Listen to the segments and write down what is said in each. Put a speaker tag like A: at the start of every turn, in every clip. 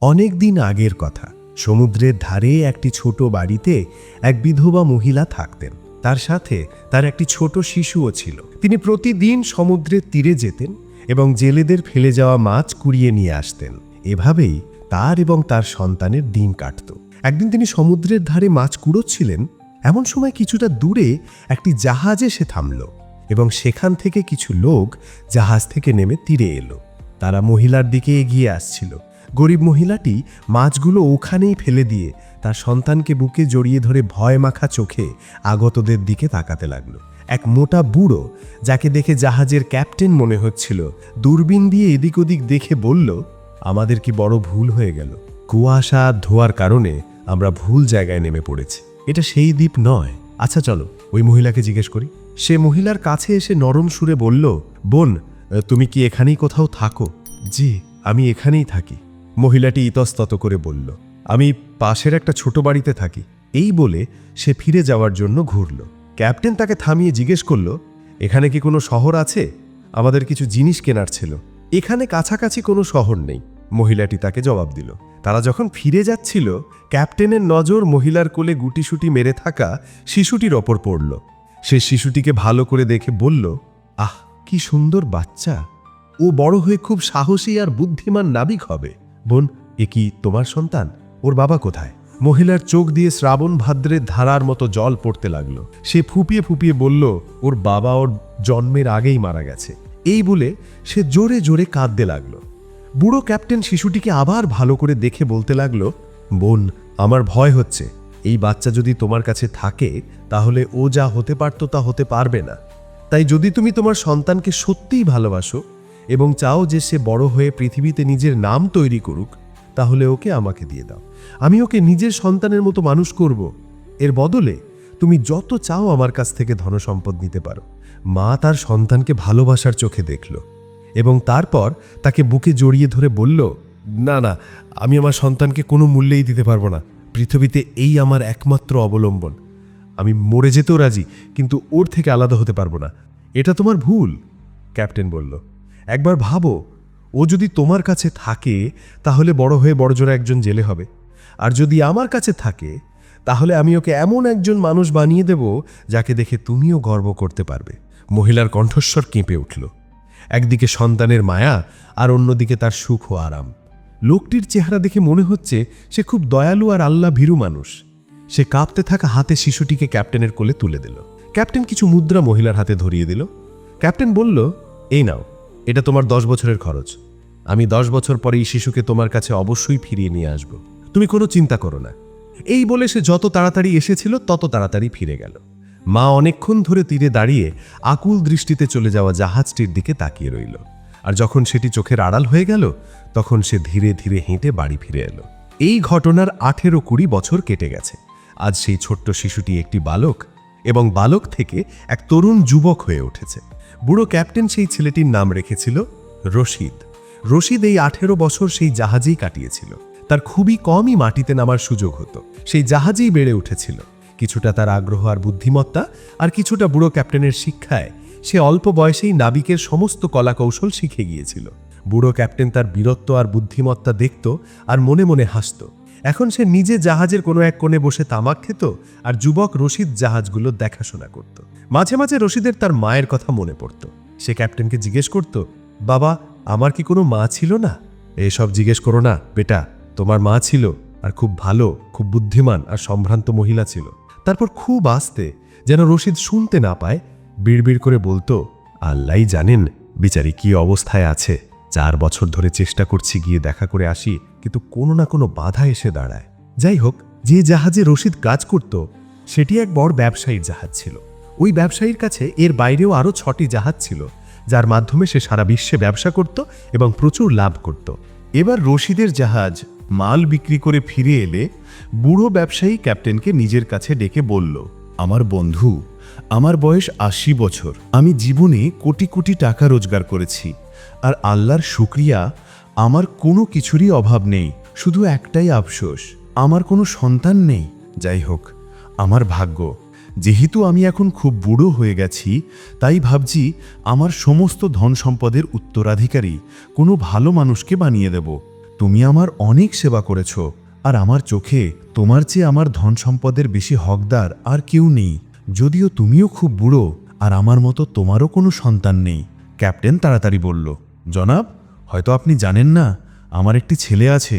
A: অনেক দিন আগের কথা। সমুদ্রের ধারে একটি ছোট বাড়িতে এক বিধবা মহিলা থাকতেন। তার সাথে তার একটি ছোট শিশুও ছিল। তিনি প্রতিদিন সমুদ্রের তীরে যেতেন এবং জেলেদের ফেলে যাওয়া মাছ কুড়িয়ে নিয়ে আসতেন। এভাবেই তার এবং তার সন্তানের দিন কাটত। একদিন তিনি সমুদ্রের ধারে মাছ কুড়োচ্ছিলেন। এমন সময় কিছুটা দূরে একটি জাহাজ এসে থামল এবং সেখান থেকে কিছু লোক জাহাজ থেকে নেমে তীরে এলো। তারা মহিলার দিকে এগিয়ে আসছিল। গরিব মহিলাটি মাছগুলো ওখানেই ফেলে দিয়ে তার সন্তানকে বুকে জড়িয়ে ধরে ভয় মাখা চোখে আগতদের দিকে তাকাতে লাগল। এক মোটা বুড়ো, যাকে দেখে জাহাজের ক্যাপ্টেন মনে হচ্ছিল, দূরবীন দিয়ে এদিক ওদিক দেখে বলল, আমাদের কি বড় ভুল হয়ে গেল। কুয়াশা ধোয়ার কারণে আমরা ভুল জায়গায় নেমে পড়েছি। এটা সেই দ্বীপ নয়। আচ্ছা চলো, ওই মহিলাকে জিজ্ঞেস করি। সে মহিলার কাছে এসে নরম সুরে বলল, বোন, তুমি কি এখানেই কোথাও থাকো? জি, আমি এখানেই থাকি। মহিলাটি ইতস্তত করে বলল, আমি পাশের একটা ছোট বাড়িতে থাকি। এই বলে সে ফিরে যাওয়ার জন্য ঘুরল। ক্যাপ্টেন তাকে থামিয়ে জিজ্ঞেস করল, এখানে কি কোনো শহর আছে? আমাদের কিছু জিনিস কেনার ছিল। এখানে কাছাকাছি কোনো শহর নেই। মহিলাটি তাকে জবাব দিল, তারা যখন ফিরে যাচ্ছিল, ক্যাপ্টেনের নজর মহিলার কোলে গুটিসুটি মেরে থাকা শিশুটির ওপর পড়ল। সে শিশুটিকে ভালো করে দেখে বলল, আহ, কি সুন্দর বাচ্চা। ও বড় হয়ে খুব সাহসী আর বুদ্ধিমান নাবিক হবে। বোন, এ কি তোমার সন্তান? ওর বাবা কোথায়? মহিলার চোখ দিয়ে শ্রাবণ ভাদ্রের ধারার মতো জল পড়তে লাগল। সে ফুপিয়ে ফুপিয়ে বলল, ওর বাবা ওর জন্মের আগেই মারা গেছে। এই বলে সে জোরে জোরে কাঁদতে লাগল। বুড়ো ক্যাপ্টেন শিশুটিকে আবার ভালো করে দেখে বলতে লাগল, বোন, আমার ভয় হচ্ছে। এই বাচ্চা যদি তোমার কাছে থাকে, তাহলে ও যা হতে পারতো তা হতে পারবে না। তাই যদি তুমি তোমার সন্তানকে সত্যিই ভালোবাসো এবং চাও যে সে বড় হয়ে পৃথিবীতে নিজের নাম তৈরি করুক, তাহলে ওকে আমাকে দিয়ে দাও। আমি ওকে নিজের সন্তানের মতো মানুষ করব। এর বদলে তুমি যত চাও আমার কাছ থেকে ধনসম্পদ নিতে পারো। মা তার সন্তানকে ভালোবাসার চোখে দেখল এবং তারপর তাকে বুকে জড়িয়ে ধরে বলল, না না, আমি আমার সন্তানকে কোনো মূল্যেই দিতে পারব না। পৃথিবীতে এই আমার একমাত্র অবলম্বন। আমি মরে যেতেও রাজি, কিন্তু ওর থেকে আলাদা হতে পারব না। এটা তোমার ভুল, ক্যাপ্টেন বলল। একবার ভাবো, ও যদি তোমার কাছে থাকে, তাহলে বড় হয়ে বড়জোড়া একজন জেলে হবে। আর যদি আমার কাছে থাকে, তাহলে আমি ওকে এমন একজন মানুষ বানিয়ে দেব, যাকে দেখে তুমিও গর্ব করতে পারবে। মহিলার কণ্ঠস্বর কেঁপে উঠল। একদিকে সন্তানের মায়া, আর অন্যদিকে তার সুখ ও আরাম। লোকটির চেহারা দেখে মনে হচ্ছে সে খুব দয়ালু আর আল্লাহ ভীরু মানুষ। সে কাঁপতে থাকা হাতে শিশুটিকে ক্যাপ্টেনের কোলে তুলে দিল। ক্যাপ্টেন কিছু মুদ্রা মহিলার হাতে ধরিয়ে দিল। ক্যাপ্টেন বলল, এই নাও। এটা তোমার দশ বছরের খরচ। আমি দশ বছর পরে এই শিশুকে তোমার কাছে অবশ্যই ফিরিয়ে নিয়ে আসব। তুমি কোনো চিন্তা করো না। এই বলে সে যত তাড়াতাড়ি এসেছিল, তত তাড়াতাড়ি ফিরে গেল। মা অনেকক্ষণ ধরে তীরে দাঁড়িয়ে আকুল দৃষ্টিতে চলে যাওয়া জাহাজটির দিকে তাকিয়ে রইল। আর যখন সেটি চোখের আড়াল হয়ে গেল, তখন সে ধীরে ধীরে হেঁটে বাড়ি ফিরে এলো। এই ঘটনার আঠেরো কুড়ি বছর কেটে গেছে। আজ সেই ছোট্ট শিশুটি একটি বালক এবং বালক থেকে এক তরুণ যুবক হয়ে উঠেছে। বুড়ো ক্যাপ্টেন সেই ছেলেটির নাম রেখেছিল রশিদ। রশিদ এই আঠেরো বছর সেই জাহাজেই কাটিয়েছিল। তার খুবই কমই মাটিতে নামার সুযোগ হতো। সেই জাহাজেই বেড়ে উঠেছিল। কিছুটা তার আগ্রহ আর বুদ্ধিমত্তা আর কিছুটা বুড়ো ক্যাপ্টেনের শিক্ষায় সে অল্প বয়সেই নাবিকের সমস্ত কলাকৌশল শিখে গিয়েছিল। বুড়ো ক্যাপ্টেন তার বীরত্ব আর বুদ্ধিমত্তা দেখত আর মনে মনে হাসত। এখন সে নিজে জাহাজের কোনো এক কোণে বসে তামাক খেত আর যুবক রশিদ জাহাজগুলো দেখাশোনা করত। মাঝে মাঝে রশিদের তার মায়ের কথা মনে পড়ত। সে ক্যাপ্টেনকে জিজ্ঞেস করত, বাবা, আমার কি কোনো মা ছিল না? এসব জিজ্ঞেস করো না, বেটা। তোমার মা ছিল আর খুব ভালো, খুব বুদ্ধিমান আর সম্ভ্রান্ত মহিলা ছিল। তারপর খুব আস্তে যেন রশিদ শুনতে না পায়, বিড়বিড় করে বলতো আল্লাহ জানেন বিচারি কি অবস্থায় আছে। চার বছর ধরে চেষ্টা করছি গিয়ে দেখা করে আসি, কিন্তু কোনো না কোনো বাধা এসে দাঁড়ায়। যাই হোক, যে জাহাজে রশিদ কাজ করত, সেটি এক বড় ব্যবসায়ীর জাহাজ ছিল। ওই ব্যবসায়ীর কাছে এর বাইরেও আরও ছটি জাহাজ ছিল, যার মাধ্যমে সে সারা বিশ্বে ব্যবসা করত এবং প্রচুর লাভ করত। এবার রশিদের জাহাজ মাল বিক্রি করে ফিরে এলে বুড়ো ব্যবসায়ী ক্যাপ্টেনকে নিজের কাছে ডেকে বলল, আমার বন্ধু, আমার বয়স আশি বছর। আমি জীবনে কোটি কোটি টাকা রোজগার করেছি আর আল্লাহর শুক্রিয়া, আমার কোনো কিছুরই অভাব নেই, শুধু একটাই আফসোস, আমার কোনো সন্তান নেই। যাই হোক, আমার ভাগ্য যেহেতু আমি এখন খুব বুড়ো হয়ে গেছি, তাই ভাবছি আমার সমস্ত ধন সম্পদের উত্তরাধিকারী কোনো ভালো মানুষকে বানিয়ে দেব।
B: তুমি আমার অনেক সেবা করেছ, আর আমার চোখে তোমার চেয়ে আমার ধন সম্পদের বেশি হকদার আর কেউ নেই। যদিও তুমিও খুব বুড়ো, আর আমার মতো তোমারও কোনো সন্তান নেই, ক্যাপ্টেন তাড়াতাড়ি বলল। জনাব, হয়তো আপনি জানেন না, আমার একটি ছেলে আছে,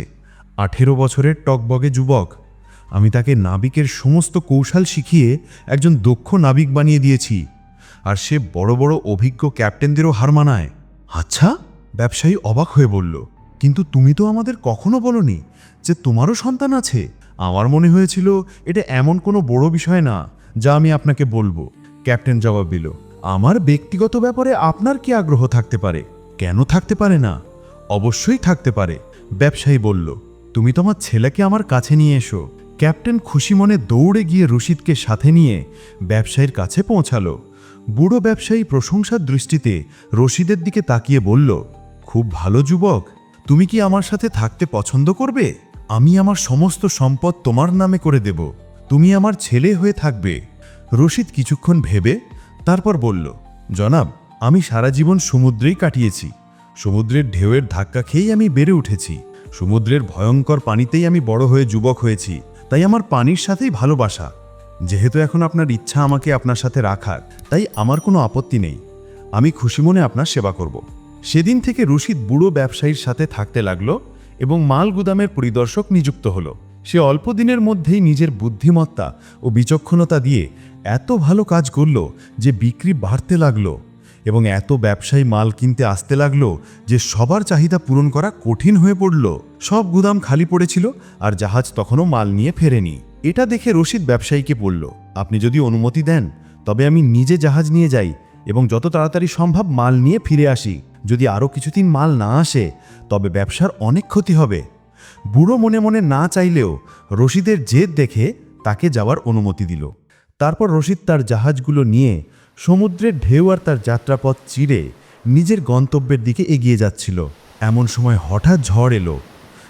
B: আঠেরো বছরের টকবগে যুবক। আমি তাকে নাবিকের সমস্ত কৌশল শিখিয়ে একজন দক্ষ নাবিক বানিয়ে দিয়েছি। আর সে বড় বড় অভিজ্ঞ ক্যাপ্টেনদেরও হার মানায়। আচ্ছা? ব্যবসায়ী অবাক হয়ে বলল কিন্তু তুমি তো আমাদের কখনো বলনি যে তোমারও সন্তান আছে। আমার মনে হয়েছিল এটা এমন কোনো বড় বিষয় না যা আমি আপনাকে বলব। ক্যাপ্টেন জবাব দিল আমার ব্যক্তিগত ব্যাপারে আপনার কি আগ্রহ থাকতে পারে? কেন থাকতে পারে না? অবশ্যই থাকতে পারে। ব্যবসায়ী বলল তুমি তোমার ছেলেকে আমার কাছে নিয়ে এসো। ক্যাপ্টেন খুশি মনে দৌড়ে গিয়ে রশিদকে সাথে নিয়ে ব্যবসায়ীর কাছে পৌঁছালো। বুড়ো ব্যবসায়ী প্রশংসার দৃষ্টিতে রশিদের দিকে তাকিয়ে বলল, খুব ভালো যুবক, তুমি কি আমার সাথে থাকতে পছন্দ করবে? আমি আমার সমস্ত সম্পদ তোমার নামে করে দেব। তুমি আমার ছেলে হয়ে থাকবে। রশিদ কিছুক্ষণ ভেবে তারপর বলল, জনাব, আমি সারা জীবন সমুদ্রেই কাটিয়েছি। সমুদ্রের ঢেউয়ের ধাক্কা খেয়েই আমি বেড়ে উঠেছি। সমুদ্রের ভয়ঙ্কর পানিতেই আমি বড় হয়ে যুবক হয়েছি। তাই আমার পানির সাথেই ভালোবাসা। যেহেতু এখন আপনার ইচ্ছা আমাকে আপনার সাথে রাখার, তাই আমার কোনো আপত্তি নেই। আমি খুশি মনে আপনার সেবা করব। সেদিন থেকে রশিদ বুড়ো ব্যবসায়ীর সাথে থাকতে লাগল এবং মাল গুদামের পরিদর্শক নিযুক্ত হলো। সে অল্প দিনের মধ্যেই নিজের বুদ্ধিমত্তা ও বিচক্ষণতা দিয়ে এত ভালো কাজ করল যে বিক্রি বাড়তে লাগল। এবং এত ব্যবসায়ী মাল কিনতে আসতে লাগল যে সবার চাহিদা পূরণ করা কঠিন হয়ে পড়ল। সব গুদাম খালি পড়েছিল আর জাহাজ তখনও মাল নিয়ে ফেরেনি। এটা দেখে রশিদ ব্যবসায়ীকে বলল, আপনি যদি অনুমতি দেন, তবে আমি নিজে জাহাজ নিয়ে যাই এবং যত তাড়াতাড়ি সম্ভব মাল নিয়ে ফিরে আসি। যদি আরও কিছুদিন মাল না আসে, তবে ব্যবসার অনেক ক্ষতি হবে বুড়ো মনে মনে না চাইলেও রশিদের জেদ দেখে তাকে যাওয়ার অনুমতি দিল। তারপর রশিদ তার জাহাজগুলো নিয়ে সমুদ্রের ঢেউ আর তার যাত্রাপথ চিরে নিজের গন্তব্যের দিকে এগিয়ে যাচ্ছিল। এমন সময় হঠাৎ ঝড় এলো।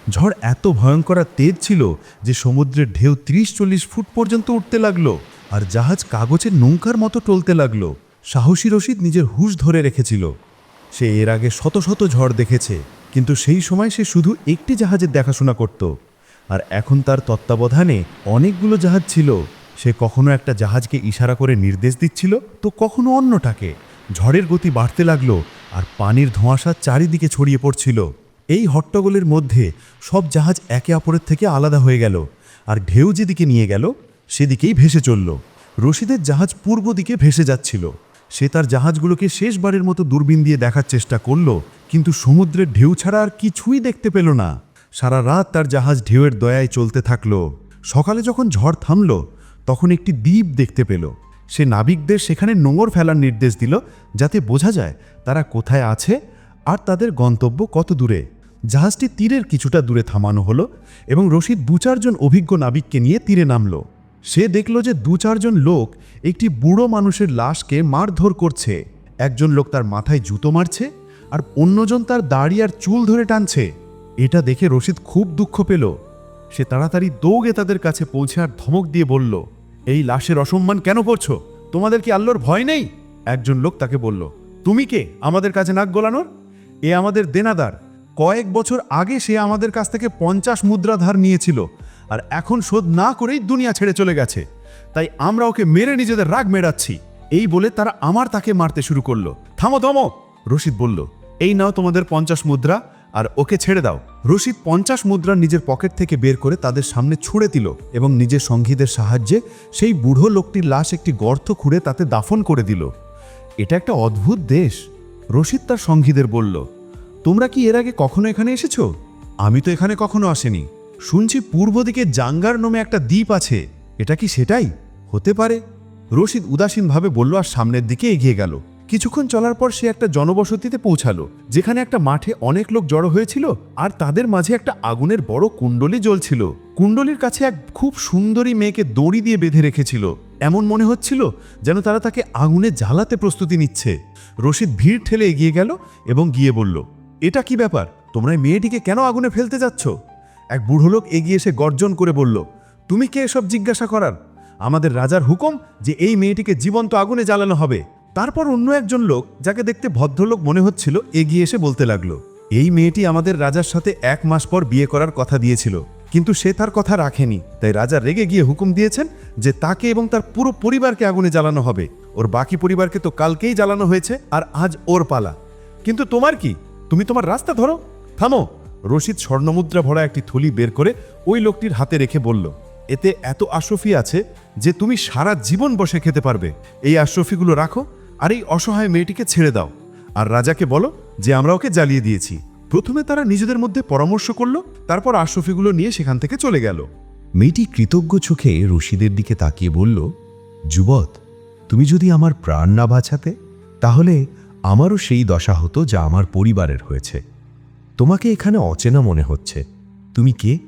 B: ঝড় এত ভয়ঙ্কর তেজ ছিল যে সমুদ্রের ঢেউ ত্রিশ চল্লিশ ফুট পর্যন্ত উঠতে লাগল আর জাহাজ কাগজের নৌকার মতো টলতে লাগল। সাহসী রশিদ নিজের হুঁশ ধরে রেখেছিল। সে এর আগে শত শত ঝড় দেখেছে, কিন্তু সেই সময় সে শুধু একটি জাহাজের দেখাশোনা করত। আর এখন তার তত্ত্বাবধানে অনেকগুলো জাহাজ ছিল। সে কখনো একটা জাহাজকে ইশারা করে নির্দেশ দিচ্ছিল, তো কখনো অন্যটাকে। ঝড়ের গতি বাড়তে লাগল আর পানির ধোঁয়াশা চারিদিকে ছড়িয়ে পড়ছিল। এই হট্টগোলের মধ্যে সব জাহাজ একে অপরের থেকে আলাদা হয়ে গেল আর ঢেউ যেদিকে নিয়ে গেল, সেদিকেই ভেসে চলল। রশিদের জাহাজ পূর্ব দিকে ভেসে যাচ্ছিল। সে তার জাহাজগুলোকে শেষবারের মতো দূরবীন দিয়ে দেখার চেষ্টা করল, কিন্তু সমুদ্রের ঢেউ ছাড়া আর কিছুই দেখতে পেল না। সারা রাত তার জাহাজ ঢেউয়ের দয়ায় চলতে থাকল। সকালে যখন ঝড় থামল তখন একটি দ্বীপ দেখতে পেল। সে নাবিকদের সেখানে নোঙর ফেলার নির্দেশ দিল যাতে বোঝা যায় তারা কোথায় আছে আর তাদের গন্তব্য কত দূরে। জাহাজটি তীরের কিছুটা দূরে থামানো হলো এবং রশিদ দু চারজন অভিজ্ঞ নাবিককে নিয়ে তীরে নামলো। সে দেখল যে দু চারজন লোক একটি বুড়ো মানুষের লাশকে মারধর করছে। একজন লোক তার মাথায় জুতো মারছে আর অন্যজন তার দাড়ি আর চুল ধরে টানছে। এটা দেখে রশিদ খুব দুঃখ পেল। সে তাড়াতাড়ি দৌড়ে তাদের কাছে পৌঁছে আর ধমক দিয়ে বলল এই লাশের অসম্মান কেন করছ? তোমাদের কি আল্লোর ভয় নেই? একজন লোক তাকে বলল, তুমি কে? আমাদের কাছে নাক গলানোর? এ আমাদের দেনাদার। কয়েক বছর আগে সে আমাদের কাছ থেকে পঞ্চাশ মুদ্রা ধার নিয়েছিল আর এখন শোধ না করেই দুনিয়া ছেড়ে চলে গেছে। তাই আমরা ওকে মেরে নিজেদের রাগ মেরাচ্ছি এই বলে তারা আমার তাকে মারতে শুরু করল। থামো থামো! রশিদ বলল, এই নাও তোমাদের পঞ্চাশ মুদ্রা। আর ওকে ছেড়ে দাও। রশিদ পঞ্চাশ মুদ্রা নিজের পকেট থেকে বের করে তাদের সামনে ছুঁড়ে দিল এবং নিজের সঙ্গীদের সাহায্যে সেই বুড়ো লোকটির লাশ একটি গর্ত খুঁড়ে তাতে দাফন করে দিল। এটা একটা অদ্ভুত দেশ। রশিদ তার সঙ্গীদের বলল, তোমরা কি এর আগে কখনো এখানে এসেছ? আমি তো এখানে কখনো আসেনি। শুনছি পূর্ব দিকে জাঙ্গার নামে একটা দ্বীপ আছে। এটা কি সেটাই? হতে পারে। রশিদ উদাসীনভাবে বলল, আর সামনের দিকে এগিয়ে গেল। কিছুক্ষণ চলার পর সে একটা জনবসতিতে পৌঁছালো, যেখানে একটা মাঠে অনেক লোক জড়ো হয়েছিল আর তাদের মাঝে একটা আগুনের বড় কুণ্ডলি জ্বলছিল। কুণ্ডলির কাছে এক খুব সুন্দরী মেয়েকে দড়ি দিয়ে বেঁধে রেখেছিল। এমন মনে হচ্ছিল যেন তারা তাকে আগুনে জ্বালাতে প্রস্তুতি নিচ্ছে। রশিদ ভিড় ঠেলে এগিয়ে গেল এবং গিয়ে বলল, এটা কি ব্যাপার? তোমরা মেয়েটিকে কেন আগুনে ফেলতে যাচ্ছ? এক বুড়ো লোক এগিয়ে এসে গর্জন করে বলল, তুমি কে এসব জিজ্ঞাসা করার? আমাদের রাজার হুকুম যে এই মেয়েটিকে জীবন্ত আগুনে জ্বালানো হবে। তারপর অন্য একজন লোক, যাকে দেখতে ভদ্রলোক মনে হচ্ছিল, এগিয়ে এসে বলতে লাগল, এই মেয়েটি আমাদের রাজার সাথে এক মাস পর বিয়ে করার কথা দিয়েছিল, কিন্তু সে তার কথা রাখেনি, তাই রাজা রেগে গিয়ে হুকুম দিয়েছেন যে তাকে এবং তার পুরো পরিবারকে আগুনে জ্বালানো হবে। ওর বাকি পরিবারকে তো কালকেই জ্বালানো হয়েছে, আর আজ ওর পালা। কিন্তু তোমার কি? তুমি তোমার রাস্তা ধরো। থামো! রশিদ স্বর্ণমুদ্রা ভরা একটি থলি বের করে ওই লোকটির হাতে রেখে বলল, এতে এত আশরফি আছে যে তুমি সারা জীবন বসে খেতে পারবে। এই আশরফিগুলো রাখো আর এই অসহায় মেয়েটিকে ছেড়ে দাও। আর রাজাকে বলো যে আমরা ওকে জ্বালিয়ে দিয়েছি। প্রথমে তারা নিজেদের মধ্যে পরামর্শ করল, তারপর আশরফিগুলো নিয়ে সেখান থেকে চলে গেল।
A: মেয়েটি কৃতজ্ঞ চোখে রশিদের দিকে তাকিয়ে বলল, যুবত, তুমি যদি আমার প্রাণ না বাঁচাতে, তাহলে আমারও সেই দশা হতো যা আমার পরিবারের হয়েছে। তোমাকে এখানে অচেনা মনে হচ্ছে। তুমি কে?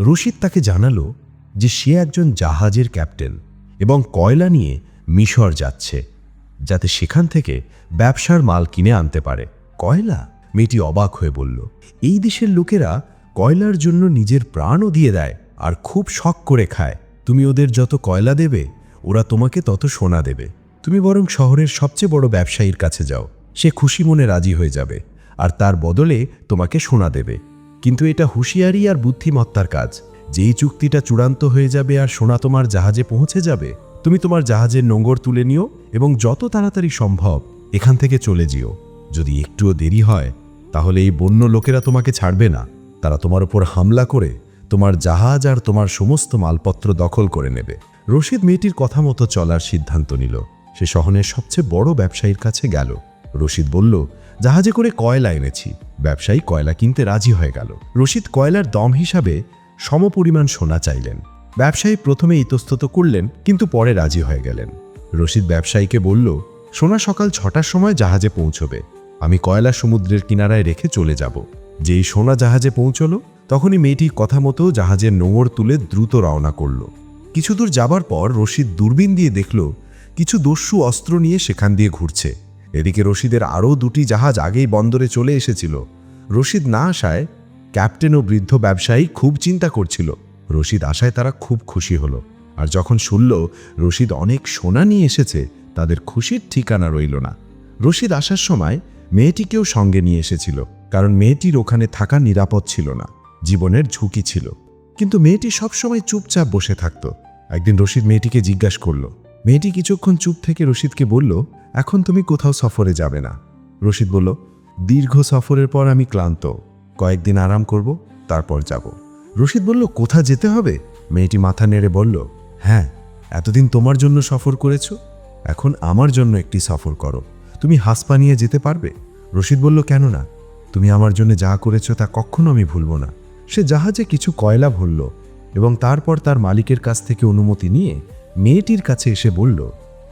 A: রশিদ তাকে জানালো যে সে একজন জাহাজের ক্যাপ্টেন এবং কয়লা নিয়ে মিশর যাচ্ছে। যাতে সেখান থেকে ব্যবসার মাল কিনে আনতে পারে। কয়লা? মেয়েটি অবাক হয়ে বলল, এই দেশের লোকেরা কয়লার জন্য নিজের প্রাণও দিয়ে দেয় আর খুব শখ করে খায়। তুমি ওদের যত কয়লা দেবে, ওরা তোমাকে তত সোনা দেবে। তুমি বরং শহরের সবচেয়ে বড় ব্যবসায়ীর কাছে যাও। সে খুশি মনে রাজি হয়ে যাবে আর তার বদলে তোমাকে সোনা দেবে। কিন্তু এটা হুঁশিয়ারি আর বুদ্ধিমত্তার কাজ। যেই চুক্তিটা চূড়ান্ত হয়ে যাবে আর সোনা তোমার জাহাজে পৌঁছে যাবে, তুমি তোমার জাহাজের নোঙর তুলে নিও এবং যত তাড়াতাড়ি সম্ভব এখান থেকে চলে যেও। যদি একটুও দেরি হয়, তাহলে এই বন্য লোকেরা তোমাকে ছাড়বে না। তারা তোমার উপর হামলা করে তোমার জাহাজ আর তোমার সমস্ত মালপত্র দখল করে নেবে। রশিদ মেয়েটির কথা মতো চলার সিদ্ধান্ত নিল। সে শহরের সবচেয়ে বড় ব্যবসায়ীর কাছে গেল। রশিদ বলল, জাহাজে করে কয়লা এনেছি। ব্যবসায়ী কয়লা কিনতে রাজি হয়ে গেল। রশিদ কয়লার দম হিসাবে সমপরিমাণ সোনা চাইলেন। ব্যবসায়ী প্রথমে ইতস্তত করলেন, কিন্তু পরে রাজি হয়ে গেলেন। রশিদ ব্যবসায়ীকে বলল, সোনা সকাল ছটার সময় জাহাজে পৌঁছবে। আমি কয়লা সমুদ্রের কিনারায় রেখে চলে যাব। যেই সোনা জাহাজে পৌঁছলো, তখনই মেয়েটি কথা মতো জাহাজের নোঙর তুলে দ্রুত রওনা করল। কিছু দূর যাবার পর রশিদ দূরবীন দিয়ে দেখল, কিছু দস্যু অস্ত্র নিয়ে সেখান দিয়ে ঘুরছে। এদিকে রশিদের আরও দুটি জাহাজ আগেই বন্দরে চলে এসেছিল। রশিদ না আসায় ক্যাপ্টেন ও বৃদ্ধ ব্যবসায়ী খুব চিন্তা করছিল। রশিদ আসায় তারা খুব খুশি হলো। আর যখন শুনল রশিদ অনেক সোনা নিয়ে এসেছে, তাদের খুশির ঠিকানা রইল না। রশিদ আসার সময় মেয়েটিকেও সঙ্গে নিয়ে এসেছিল, কারণ মেয়েটির ওখানে থাকা নিরাপদ ছিল না, জীবনের ঝুঁকি ছিল। কিন্তু মেয়েটি সবসময় চুপচাপ বসে থাকত। একদিন রশিদ মেয়েটিকে জিজ্ঞাসা করল, মেয়েটি কিছুক্ষণ চুপ থেকে রশিদকে বলল, এখন তুমি কোথাও সফরে যাবে না রশিদ বলল, দীর্ঘ সফরের পর আমি ক্লান্ত, কয়েকদিন আরাম করব, তারপর যাব। রশিদ বলল কোথা যেতে হবে? মেয়েটি মাথা নেড়ে বলল হ্যাঁ এতদিন তোমার জন্য সফর করেছ, এখন আমার জন্য একটি সফর করো। তুমি হাসপানিয়ে যেতে পারবে? রশিদ বলল, কেন না? তুমি আমার জন্য যা করেছ তা কখনো আমি ভুলব না। সে জাহাজে কিছু কয়লা ভরল এবং তারপর তার মালিকের কাছ থেকে অনুমতি নিয়ে মেয়েটির কাছে এসে বলল,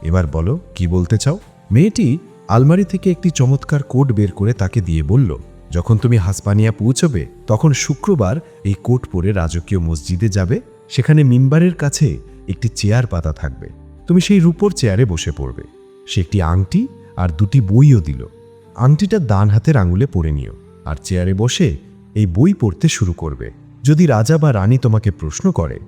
A: এবার বলো, কি বলতে চাও? মেয়েটি আলমারি থেকে একটি চমৎকার কোট বের করে তাকে দিয়ে বলল, যখন তুমি হাসপানিয়া পৌঁছবে, তখন শুক্রবার এই কোট পরে রাজকীয় মসজিদে যাবে। সেখানে মিম্বারের কাছে একটি চেয়ার পাতা থাকবে। তুমি সেই রূপোর চেয়ারে বসে পড়বে। সে একটি আংটি আর দুটি বইও দিল। আংটিটা ডান হাতের আঙুলে পরে নিও আর চেয়ারে বসে এই বই পড়তে শুরু করবে। যদি রাজা বা রানী তোমাকে প্রশ্ন করে,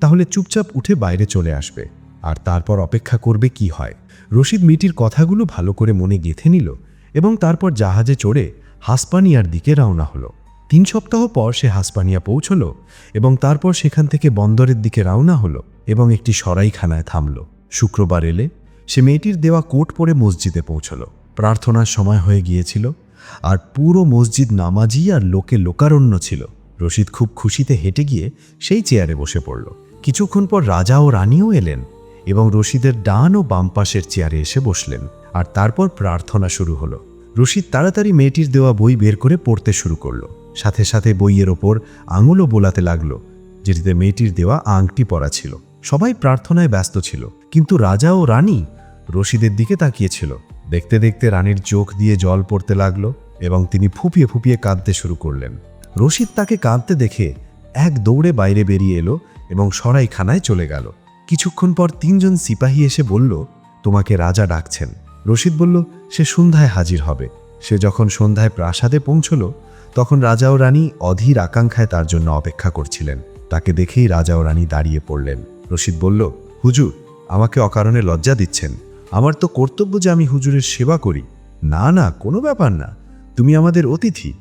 A: তাহলে চুপচাপ উঠে বাইরে চলে আসবে আর তারপর অপেক্ষা করবে কি হয়। রশিদ মিটির কথাগুলো ভালো করে মনে গেঁথে নিল এবং তারপর জাহাজে চড়ে হাসপানিয়ার দিকে রওনা হলো। তিন সপ্তাহ পর সে হাসপানিয়া পৌঁছলো এবং তারপর সেখান থেকে বন্দরের দিকে রওনা হলো। এবং একটি সরাইখানায় থামল। শুক্রবার এলে সে মেয়েটির দেওয়া কোট পরে মসজিদে পৌঁছল। প্রার্থনার সময় হয়ে গিয়েছিল, আর পুরো মসজিদ নামাজি আর লোকে লোকারণ্য ছিল। রশিদ খুব খুশিতে হেঁটে গিয়ে সেই চেয়ারে বসে পড়ল। কিছুক্ষণ পর রাজা ও রানীও এলেন এবং রশিদের ডান ও বাম পাশের চেয়ারে এসে বসলেন, আর তারপর প্রার্থনা শুরু হলো। রশিদ তাড়াতাড়ি মেয়েটির দেওয়া বই বের করে পড়তে শুরু করল। সাথে সাথে বইয়ের ওপর আঙুলও বোলাতে লাগল, যেটিতে মেয়েটির দেওয়া আংটি পরা ছিল। সবাই প্রার্থনায় ব্যস্ত ছিল, কিন্তু রাজা ও রানী রশিদের দিকে তাকিয়েছিল। দেখতে দেখতে রানীর চোখ দিয়ে জল পড়তে লাগল এবং তিনি ফুপিয়ে ফুপিয়ে কাঁদতে শুরু করলেন। রশিদ তাকে কাঁদতে দেখে এক দৌড়ে বাইরে বেরিয়ে এলো এবং সরাইখানায় চলে গেল। কিছুক্ষণ পর তিনজন সিপাহী এসে বলল, তোমাকে রাজা ডাকছেন। রশিদ বলল, সে সন্ধ্যায় হাজির হবে। সে যখন সন্ধ্যায় প্রাসাদে পৌঁছল, তখন রাজা ও রানী অধীর আকাঙ্ক্ষায় তার জন্য অপেক্ষা করছিলেন। তাকে দেখেই রাজা ও রানী দাঁড়িয়ে পড়লেন। রশিদ বলল, হুজুর, আমাকে অকারণে লজ্জা দিচ্ছেন। আমার তো কর্তব্য যে আমি হুজুরের সেবা করি। না না, কোনো ব্যাপার না। তুমি আমাদের অতিথি।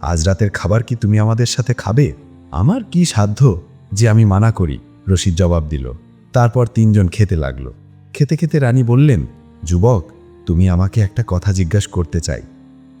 B: আজ রাতের খাবার কি তুমি আমাদের সাথে খাবে? আমার কি সাধ্য যে আমি মানা করি? রশিদ জবাব দিল। তারপর তিনজন খেতে লাগল। খেতে খেতে রানী বললেন, যুবক, তুমি আমাকে একটা কথা জিজ্ঞাসা করতে চাই।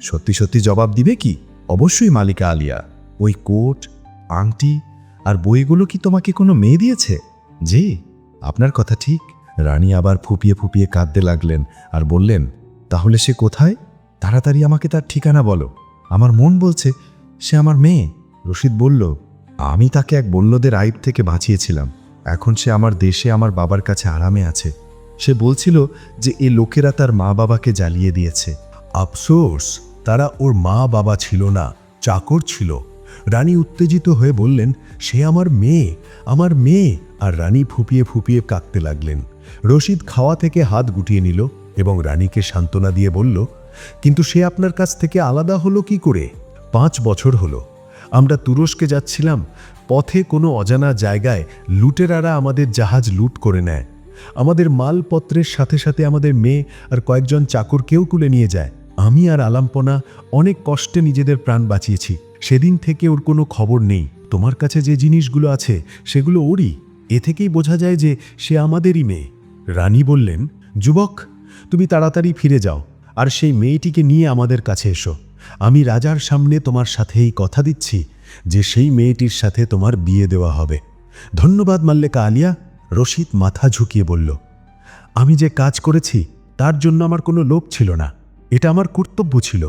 B: সত্যি সত্যি জবাব দিবে কি? অবশ্যই মালিকা আলিয়া। ওই কোট, আংটি আর বইগুলো কি তোমাকে কোনো মেয়ে দিয়েছে? জি, আপনার কথা ঠিক। রানী আবার ফুপিয়ে ফুপিয়ে কাঁদতে লাগলেন আর বললেন, তাহলে সে কোথায়? তাড়াতাড়ি আমাকে তার ঠিকানা বলো। আমার মন বলছে সে আমার মেয়ে। রশিদ বলল, আমি তাকে এক বন্যদের আইব থেকে বাঁচিয়েছিলাম। এখন সে আমার দেশে আমার বাবার কাছে আরামে আছে। সে বলছিল যে এ লোকেরা তার মা বাবাকে জ্বালিয়ে দিয়েছে। আফসোস, তারা ওর মা বাবা ছিল না, চাকর ছিল। রানী উত্তেজিত হয়ে বললেন, সে আমার মেয়ে আমার মেয়ে। আর রানী ফুপিয়ে ফুপিয়ে কাঁদতে লাগলেন। রশিদ খাওয়া থেকে হাত গুটিয়ে নিল এবং রানীকে সান্ত্বনা দিয়ে বলল, কিন্তু সে আপনার কাছ থেকে আলাদা হলো কি করে? পাঁচ বছর হলো। আমরা তুরস্কে যাচ্ছিলাম। পথে কোনো অজানা জায়গায় লুটেরারা আমাদের জাহাজ লুট করে নেয়। আমাদের মালপত্রের সাথে সাথে আমাদের মেয়ে আর কয়েকজন চাকরকেও তুলে নিয়ে যায়। আমি আর আলাম্পনা অনেক কষ্টে নিজেদের প্রাণ বাঁচিয়েছি। সেদিন থেকে ওর কোনো খবর নেই। তোমার কাছে যে জিনিসগুলো আছে, সেগুলো ওরই। এ থেকেই বোঝা যায় যে সে আমাদেরই মেয়ে। রানী বললেন, যুবক, তুমি তাড়াতাড়ি ফিরে যাও, আর সেই মেয়েটিকে নিয়ে আমাদের কাছে এসো। আমি রাজার সামনে তোমার সাথে এই কথা দিচ্ছি যে সেই মেয়েটির সাথে তোমার বিয়ে দেওয়া হবে। ধন্যবাদ মাল্লেকা আলিয়া, রশিদ মাথা ঝুঁকিয়ে বলল। আমি যে কাজ করেছি, তার জন্য আমার কোনো লোভ ছিল না। এটা আমার কর্তব্য ছিল।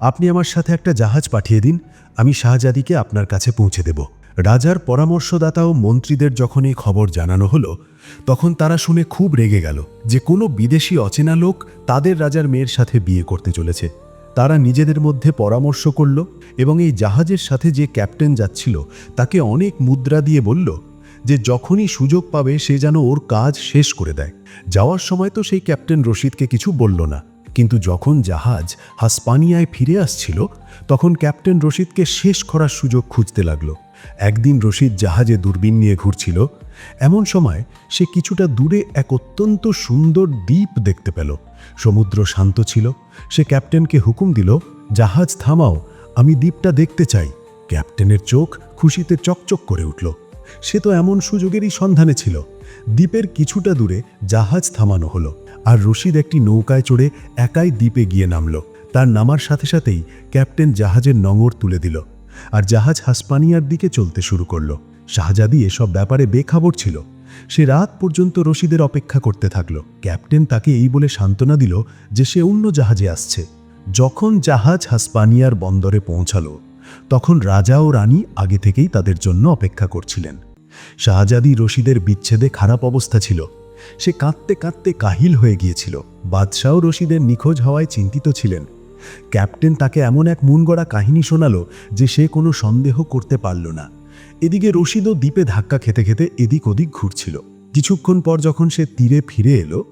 B: আপনি আমার সাথে একটা জাহাজ পাঠিয়ে দিন, আমি শাহজাদিকে আপনার কাছে পৌঁছে দেব। রাজার পরামর্শদাতা ও মন্ত্রীদের যখন এই খবর জানানো হলো, তখন তারা শুনে খুব রেগে গেল যে কোনো বিদেশি অচেনা লোক তাদের রাজার মেয়ের সাথে বিয়ে করতে চলেছে। তারা নিজেদের মধ্যে পরামর্শ করল এবং এই জাহাজের সাথে যে ক্যাপ্টেন যাচ্ছিল, তাকে অনেক মুদ্রা দিয়ে বলল যে যখনই সুযোগ পাবে সে যেন ওর কাজ শেষ করে দেয়। যাওয়ার সময় তো সেই ক্যাপ্টেন রশিদকে কিছু বলল না। কিন্তু যখন জাহাজ হাসপানিয়ায় ফিরে আসছিল, তখন ক্যাপ্টেন রশিদকে শেষ করার সুযোগ খুঁজতে লাগল। একদিন রশিদ জাহাজে দূরবীন নিয়ে ঘুরছিল। এমন সময় সে কিছুটা দূরে এক অত্যন্ত সুন্দর দ্বীপ দেখতে পেল। সমুদ্র শান্ত ছিল। সে ক্যাপ্টেনকে হুকুম দিল, জাহাজ থামাও, আমি দ্বীপটা দেখতে চাই। ক্যাপ্টেনের চোখ খুশিতে চকচক করে উঠল। সে তো এমন সুযোগেরই সন্ধানে ছিল। দ্বীপের কিছুটা দূরে জাহাজ থামানো হলো আর রশিদ একটি নৌকায় চড়ে একাই দ্বীপে গিয়ে নামল। তার নামার সাথে সাথেই ক্যাপ্টেন জাহাজের নঙর তুলে দিল। আর জাহাজ হাসপানিয়ার দিকে চলতে শুরু করল। শাহজাদি এসব ব্যাপারে বেখবর ছিল। সে রাত পর্যন্ত রশিদের অপেক্ষা করতে থাকল। ক্যাপ্টেন তাকে এই বলে সান্ত্বনা দিল যে সে অন্য জাহাজে আসছে। যখন জাহাজ হাসপানিয়ার বন্দরে পৌঁছালো, তখন রাজা ও রানী আগে থেকেই তাদের জন্য অপেক্ষা করছিলেন। শাহজাদি রশিদের বিচ্ছেদে খারাপ অবস্থা ছিল। সে কাঁদতে কাঁদতে কাহিল হয়ে গিয়েছিল। বাদশাহ রশিদের নিখোঁজ হওয়ায় চিন্তিত ছিলেন। ক্যাপ্টেন তাকে এমন এক মনগড়া কাহিনী শোনালো যে সে কোনো সন্দেহ করতে পারল না। এদিকে রশিদও দ্বীপে ধাক্কা খেতে খেতে এদিক ওদিক ঘুরছিল। কিছুক্ষণ পর যখন সে তীরে ফিরে এলো,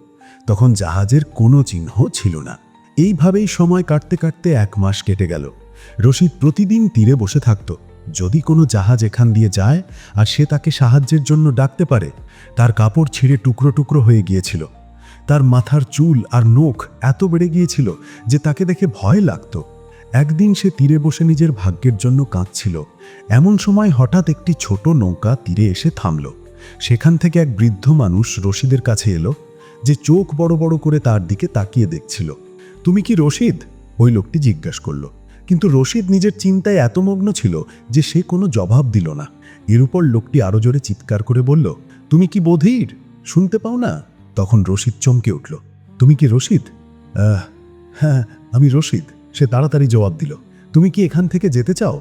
B: তখন জাহাজের কোনো চিহ্ন ছিল না। এইভাবেই সময় কাটতে কাটতে এক মাস কেটে গেল। রশিদ প্রতিদিন তীরে বসে থাকত। যদি কোনো জাহাজ এখান দিয়ে যায় আর সে তাকে সাহায্যের জন্য ডাকতে পারে, তার কাপড় ছিঁড়ে টুকরো টুকরো হয়ে গিয়েছিল। তার মাথার চুল আর নখ এত বেড়ে গিয়েছিল যে তাকে দেখে ভয় লাগত। একদিন সে তীরে বসে নিজের ভাগ্যের জন্য কাঁদছিল। এমন সময় হঠাৎ একটি ছোট নৌকা তীরে এসে থামল। সেখান থেকে এক বৃদ্ধ মানুষ রশিদের কাছে এলো, যে চোখ বড় বড় করে তার দিকে তাকিয়ে দেখছিল। তুমি কি রশিদ? ওই লোকটি জিজ্ঞাসা করল। কিন্তু রশিদ নিজের চিন্তায় এত মগ্ন ছিল যে সে কোনো জবাব দিল না। এর উপর লোকটি আরও জোরে চিৎকার করে বলল, তুমি কি বধির? শুনতে পাও না? তখন রশিদ চমকে উঠল। তুমি কি রশিদ? "আহ, হ্যাঁ আমি রশিদ। সে তাড়াতাড়ি জবাব দিল। তুমি কি এখান থেকে যেতে চাও?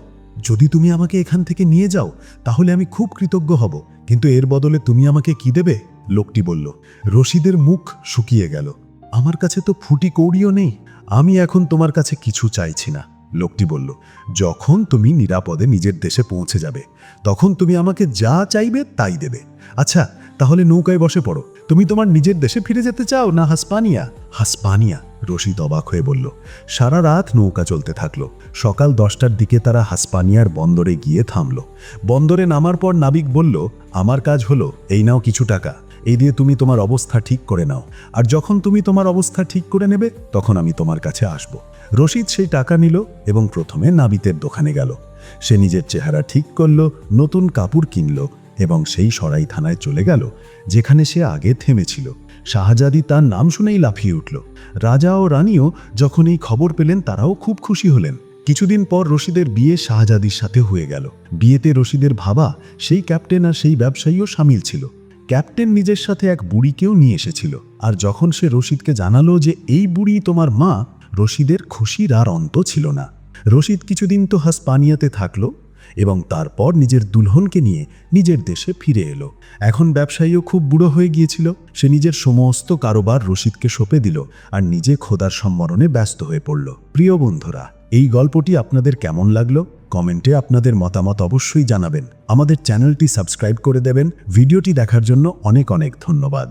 B: যদি তুমি আমাকে এখান থেকে নিয়ে যাও তাহলে আমি খুব কৃতজ্ঞ হব। কিন্তু এর বদলে তুমি আমাকে কি দেবে? লোকটি বলল। রশিদের মুখ শুকিয়ে গেল। আমার কাছে তো ফুটি কৌড়িও নেই। আমি এখন তোমার কাছে কিছু চাইছি না। লোকটি বলল। যখন তুমি নিরাপদে নিজের দেশে পৌঁছে যাবে তখন তুমি আমাকে যা চাইবে তাই দেবে। আচ্ছা তাহলে নৌকায় বসে পড়ো। তুমি তোমার নিজের দেশে ফিরে যেতে চাও না হাসপানিয়া? হাসপানিয়া, রশিদ অবাক হয়ে বলল। সারা রাত নৌকা চলতে থাকল। সকাল দশটার দিকে তারা হাসপানিয়ার বন্দরে গিয়ে থামলো। বন্দরে নামার পর নাবিক বলল, আমার কাজ হলো, এই নাও কিছু টাকা। এই দিয়ে তুমি তোমার অবস্থা ঠিক করে নাও। আর যখন তুমি তোমার অবস্থা ঠিক করে নেবে, তখন আমি তোমার কাছে আসব। রশিদ সেই টাকা নিল এবং প্রথমে নাবিতের দোকানে গেল। সে নিজের চেহারা ঠিক করল, নতুন কাপড় কিনল এবং সেই সরাই থানায় চলে গেল, যেখানে সে আগে থেমেছিল। শাহজাদি তার নাম শুনেই লাফিয়ে উঠল। রাজা ও রানীও যখন এই খবর পেলেন, তারাও খুব খুশি হলেন। কিছুদিন পর রশিদের বিয়ে শাহজাদির সাথে হয়ে গেল। বিয়েতে রশিদের ভাবা, সেই ক্যাপ্টেন আর সেই ব্যবসায়ীও সামিল ছিল। ক্যাপ্টেন নিজের সাথে এক বুড়িকেও নিয়ে এসেছিল। আর যখন সে রশিদকে জানালো যে এই বুড়ি তোমার মা, রশিদের খুশির আর অন্ত ছিল না। রশিদ কিছুদিন তো হাসপানিয়াতে থাকল এবং তারপর নিজের দুলহনকে নিয়ে নিজের দেশে ফিরে এলো। এখন ব্যবসায়ীও খুব বুড়ো হয়ে গিয়েছিল। সে নিজের সমস্ত কারোবার রশিদকে সঁপে দিল আর নিজে খোদার সম্মরণে ব্যস্ত হয়ে পড়ল। প্রিয় বন্ধুরা, এই গল্পটি আপনাদের কেমন লাগল? কমেন্টে আপনাদের মতামত অবশ্যই জানাবেন। আমাদের চ্যানেলটি সাবস্ক্রাইব করে দেবেন। ভিডিওটি দেখার জন্য অনেক অনেক ধন্যবাদ।